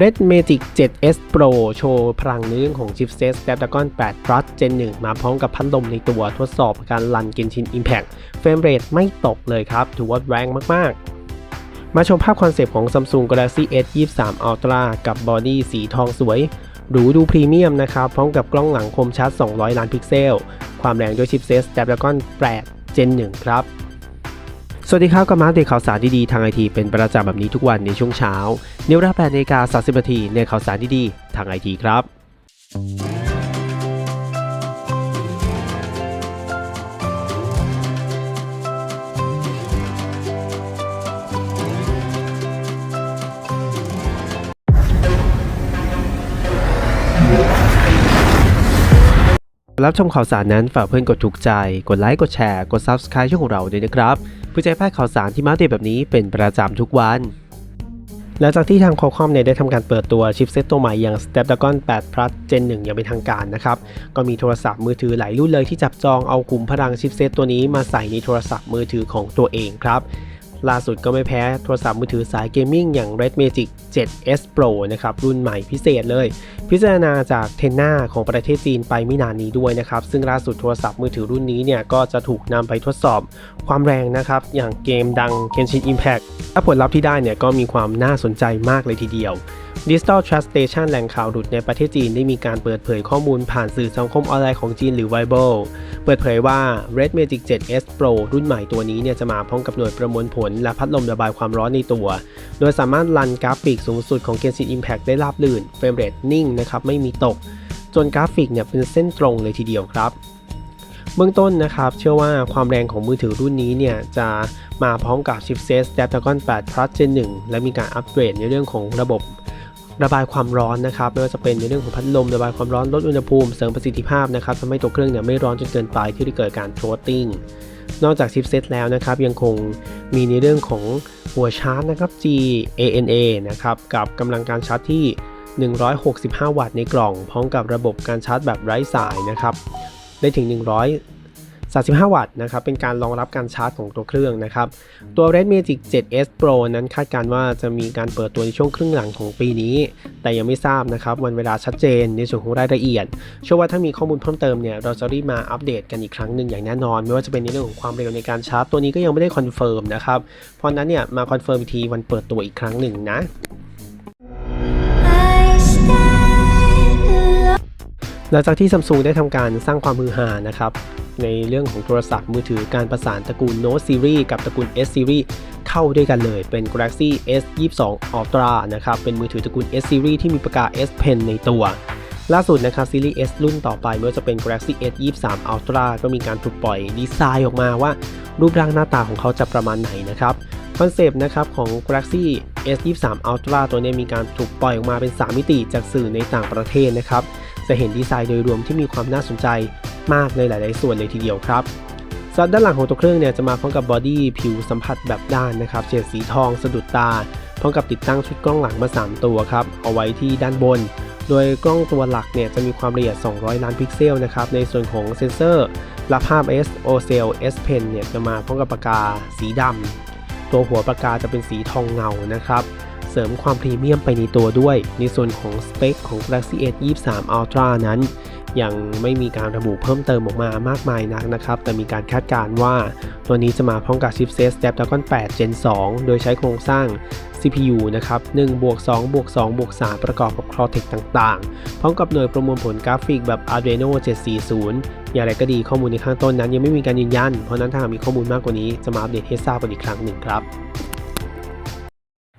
Red Magic 7S Pro โชว์พลังในเรื่องของ chipset Snapdragon 8 Plus Gen 1 มาพร้อมกับพัดลมในตัวทดสอบการรัน Genshin Impact เฟรมเรทไม่ตกเลยครับ ถือว่าแรงมาก ๆ มาชมภาพคอนเซปต์ของ Samsung Galaxy S 23 Ultra กับบอดี้สีทองสวยหรูดูพรีเมียมนะครับ พร้อมกับกล้องหลังคมชัด 200 ล้านพิกเซล ความแรงด้วยชิปเซต Snapdragon 8 Gen 1 ครับ สวัสดีครับกับมาอัปเดตข่าวสารดีๆทางไอทีเป็นประจำแบบนี้ทุกวันในช่วงเช้าในเวลา8นาฬิกา30นาทีในข่าวสารดีๆทางไอทีครับ รับชมข่าวสารนั้นฝากเพื่อนกดถูกใจ กดไลค์ กดแชร์ กด Subscribe ช่องของเราด้วยนะครับ เพื่อจะให้พลาดข่าวสารที่มาเดตแบบนี้เป็นประจำทุกวันหลังจากที่ทาง Qualcomm เนี่ยได้ทำการเปิดตัวชิปเซตตัวใหม่อย่าง Snapdragon 8 Plus Gen 1 อย่างเป็นทางการนะครับ ก็มีโทรศัพท์มือถือหลายรุ่นเลยที่จับจองเอากลุ่มพลังชิปเซตตัวนี้มาใส่ในโทรศัพท์มือถือของตัวเองครับ ล่าสุดก็ไม่แพ้โทรศัพท์มือถือสายเกมมิ่งอย่าง Red Magic 7S Pro นะครับรุ่นใหม่พิเศษเลย พิจารณาจากเทนนาของประเทศจีนไปไม่นานนี้ด้วยนะครับซึ่งล่าสุดโทรศัพท์มือถือรุ่นนี้เนี่ยก็จะถูกนำไปทดสอบความแรงนะครับ อย่างเกมดัง Genshin Impact และผลลัพธ์ที่ได้เนี่ยก็มีความน่าสนใจมากเลยทีเดียว Digital Trust Station แหล่งข่าวหลุดในประเทศจีนได้มีการเปิดเผยข้อมูลผ่านสื่อสังคมออนไลน์ของจีนหรือ Weibo เปิดเผยว่า Red Magic 7S Pro รุ่นใหม่ตัวนี้เนี่ยจะมาพร้อมกับหน่วยประมวลผล และพัดลมระบายความร้อนในตัว โดยสามารถรันกราฟิกสูงสุดของ Genshin Impact ได้ราบรื่นเฟรมเรทนิ่งนะครับไม่มีตก จนกราฟิกเนี่ยเป็นเส้นตรงเลยทีเดียวครับเบื้องต้นนะครับ เชื่อว่าความแรงของมือถือรุ่นนี้เนี่ย จะมาพร้อมกับชิปเซต Snapdragon 8 Plus Gen 1 และมีการอัปเกรดในเรื่องของระบบ ระบายความร้อนนะครับไม่ว่าจะเป็นในเรื่องของพัดลมระบายความร้อนลดอุณหภูมิเสริมประสิทธิภาพนะครับทำให้ตัวเครื่องเนี่ยไม่ร้อนจนเกินไปที่จะเกิดการโทสติ้งนอกจากชิปเซตแล้วนะครับยังคงมีในเรื่องของหัวชาร์จนะครับ GANA นะครับกับกำลังการชาร์จที่ 165 วัตต์ในกล่อง พร้อมกับระบบการชาร์จแบบไร้สายนะครับได้ถึง 135 วัตต์นะครับเป็นการรองรับการชาร์จของตัวเครื่องนะครับตัว Red Magic 7S Pro นั้นคาดการณ์ว่าจะมีการเปิดตัวในช่วงครึ่งหลังของปีนี้ แต่ยังไม่ทราบนะครับวันเวลาชัดเจนในส่วนของรายละเอียด เชื่อว่าถ้ามีข้อมูลเพิ่มเติมเนี่ยเราจะรีบมาอัปเดตกันอีกครั้งหนึ่งอย่างแน่นอน ไม่ว่าจะเป็นในเรื่องของความเร็วในการชาร์จตัวนี้ก็ยังไม่ได้คอนเฟิร์มนะครับเพราะฉะนั้นเนี่ยมาคอนเฟิร์มอีกทีวันเปิดตัวอีกครั้งหนึ่งนะ หลังจากที่ซัมซุงได้ทำการสร้างความฮือฮานะครับในเรื่องของโทรศัพท์มือถือการประสานตระกูล Note Series กับตระกูล S Series เข้าด้วยกันเลยเป็น Galaxy S 22 Ultra นะครับเป็นมือถือตระกูล S Series ที่มีปากกา S Pen ในตัว ล่าสุดนะครับซีรีส์ S รุ่นต่อไปไม่ว่าจะเป็น Galaxy S 23 Ultra ก็มีการถูกปล่อยดีไซน์ออกมาว่า รูปร่างหน้าตาของเขาจะประมาณไหนนะครับคอนเซปต์นะครับของ Galaxy S 23 Ultra ตัวนี้มีการถูกปล่อยออกมาเป็น 3 มิติจากสื่อในต่างประเทศนะครับ จะเห็นดีไซน์โดยรวมที่มีความน่าสนใจมากในหลาย ๆ ส่วนเลยทีเดียวครับสำหรับด้านหลังของตัวเครื่องเนี่ยจะมาพร้อมกับบอดี้ผิวสัมผัสแบบด้านนะครับเฉดสีทองสะดุดตา พร้อมกับติดตั้งชุดกล้องหลังมา 3 ตัวครับเอาไว้ที่ด้านบน โดยกล้องตัวหลักเนี่ยจะมีความละเอียด 200 ล้านพิกเซลนะครับในส่วนของเซนเซอร์รับภาพ S OCL S Pen เนี่ยจะมาพร้อมกับปากกาสีดำตัวหัวปากกาจะเป็นสีทองเงานะครับ เสริมความพรีเมียมไปในตัวด้วย ในส่วนของสเปคของ Galaxy S 23 Ultra นั้น ยังไม่มีการระบุเพิ่มเติมออกมามากมายนักนะครับ แต่มีการคาดการณ์ว่า ตัวนี้จะมาพร้อมกับชิปเซต Snapdragon 8 Gen 2 โดยใช้โครงสร้าง CPU นะครับ1บวก2บวก2บวก3ประกอบกับ Cortex ต่างๆ พร้อมกับหน่วยประมวลผลกราฟิกแบบ Adreno 740 อย่างไรก็ดีข้อมูลในข้างต้นนั้นยังไม่มีการยืนยัน เพราะนั้นถ้าหากมีข้อมูลมากกว่านี้จะมาอัปเดตให้ทราบกันอีกครั้งหนึ่งครับ